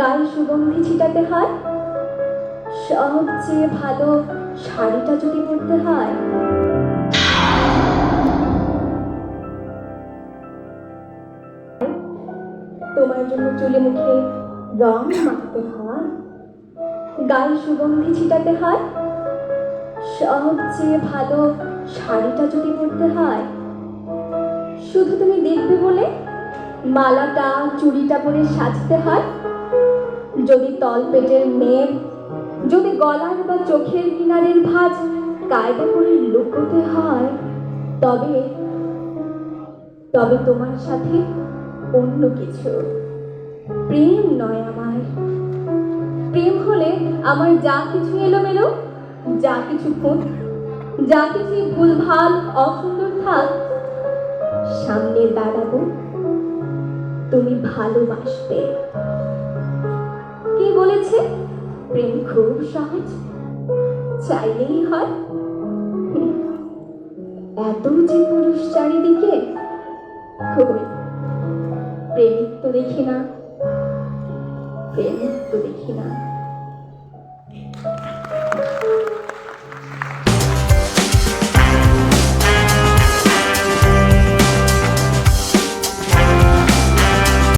গায়ে সুগন্ধি ছিটাতে হয়। সবচেয়ে ভালো শাড়িটা যদি পরতে হয়। তোমার জন্য চুলে মুখে রং মাখতে হয়। গায়ে সুগন্ধি ছিটাতে হয়। সবচেয়ে ভালো শাড়িটা যদি পরতে হয়। শুধু তুমি দেখবে বলে মালাটা, চুড়িটা পরে সাজতে হয়। যদি তল পেটের মেঘ, যদি গলার বা চোখের কিনারের ভাঁজ কায়দা করে লুকোতে হয়, তবে তবে তোমার সাথে অন্য কিছু। প্রেম নয় আমার। প্রেম হলে আমার যা কিছু এলোমেলো, যা কিছু খুঁত যা কিছু ভুলভাল, অসুন্দর থাক, সামনে দাঁড়াবো। তুমি ভালোবাসবে। বলেছে প্রেম খুব সহজ। চাইলেই হয়। এত যে পুরুষ চারিদিকে প্রেমিক তো দেখি না। প্রেমিক তো দেখি না।